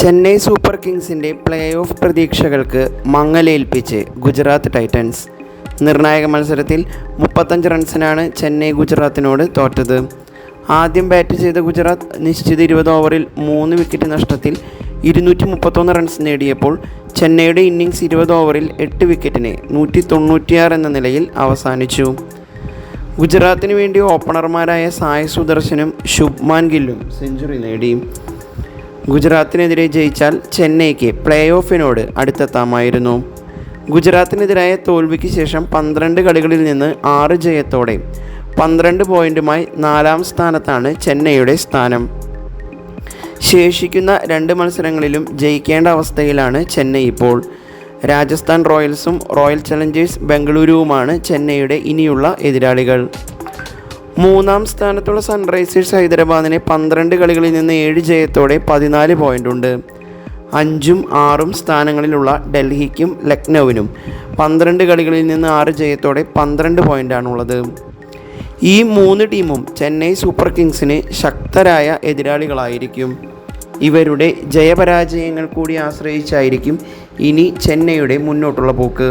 Chennai super കിങ്സിന്റെ play off പ്രതീക്ഷകൾക്ക് മങ്ങലേൽപ്പിച്ച് ഗുജറാത്ത് ടൈറ്റൻസ്. നിർണായക മത്സരത്തിൽ മുപ്പത്തഞ്ച് റൺസിനാണ് ചെന്നൈ ഗുജറാത്തിനോട് തോറ്റത്. ആദ്യം ബാറ്റ് ചെയ്ത ഗുജറാത്ത് നിശ്ചിത ഇരുപത് ഓവറിൽ മൂന്ന് വിക്കറ്റ് നഷ്ടത്തിൽ ഇരുന്നൂറ്റി മുപ്പത്തൊന്ന് റൺസ് നേടിയപ്പോൾ ചെന്നൈയുടെ ഇന്നിങ്സ് ഇരുപത് ഓവറിൽ എട്ട് വിക്കറ്റിന് നൂറ്റി തൊണ്ണൂറ്റിയാറ് എന്ന നിലയിൽ അവസാനിച്ചു. ഗുജറാത്തിന് വേണ്ടി ഓപ്പണർമാരായ സായ് സുദർശനും ശുഭ്മാൻ ഗില്ലും സെഞ്ചുറി നേടി. ഗുജറാത്തിനെതിരെ ജയിച്ചാൽ ചെന്നൈക്ക് പ്ലേ ഓഫിനോട് അടുത്തെത്താമായിരുന്നു. ഗുജറാത്തിനെതിരായ തോൽവിക്ക് ശേഷം പന്ത്രണ്ട് കളികളിൽ നിന്ന് ആറ് ജയത്തോടെ പന്ത്രണ്ട് പോയിന്റുമായി നാലാം സ്ഥാനത്താണ് ചെന്നൈയുടെ സ്ഥാനം. ശേഷിക്കുന്ന രണ്ട് മത്സരങ്ങളിലും ജയിക്കേണ്ട അവസ്ഥയിലാണ് ചെന്നൈ ഇപ്പോൾ. രാജസ്ഥാൻ റോയൽസും റോയൽ ചലഞ്ചേഴ്സ് ബംഗളൂരുവുമാണ് ചെന്നൈയുടെ ഇനിയുള്ള എതിരാളികൾ. മൂന്നാം സ്ഥാനത്തുള്ള സൺറൈസേഴ്സ് ഹൈദരാബാദിന് പന്ത്രണ്ട് കളികളിൽ നിന്ന് ഏഴ് ജയത്തോടെ പതിനാല് പോയിന്റുണ്ട് അഞ്ചും ആറും സ്ഥാനങ്ങളിലുള്ള ഡൽഹിക്കും ലക്നൌവിനും പന്ത്രണ്ട് കളികളിൽ നിന്ന് ആറ് ജയത്തോടെ പന്ത്രണ്ട് പോയിന്റാണുള്ളത് ഈ മൂന്ന് ടീമും ചെന്നൈ സൂപ്പർ കിങ്സിന് ശക്തരായ എതിരാളികളായിരിക്കും. ഇവരുടെ ജയപരാജയങ്ങൾ കൂടി ആശ്രയിച്ചായിരിക്കും ഇനി ചെന്നൈയുടെ മുന്നോട്ടുള്ള പോക്ക്.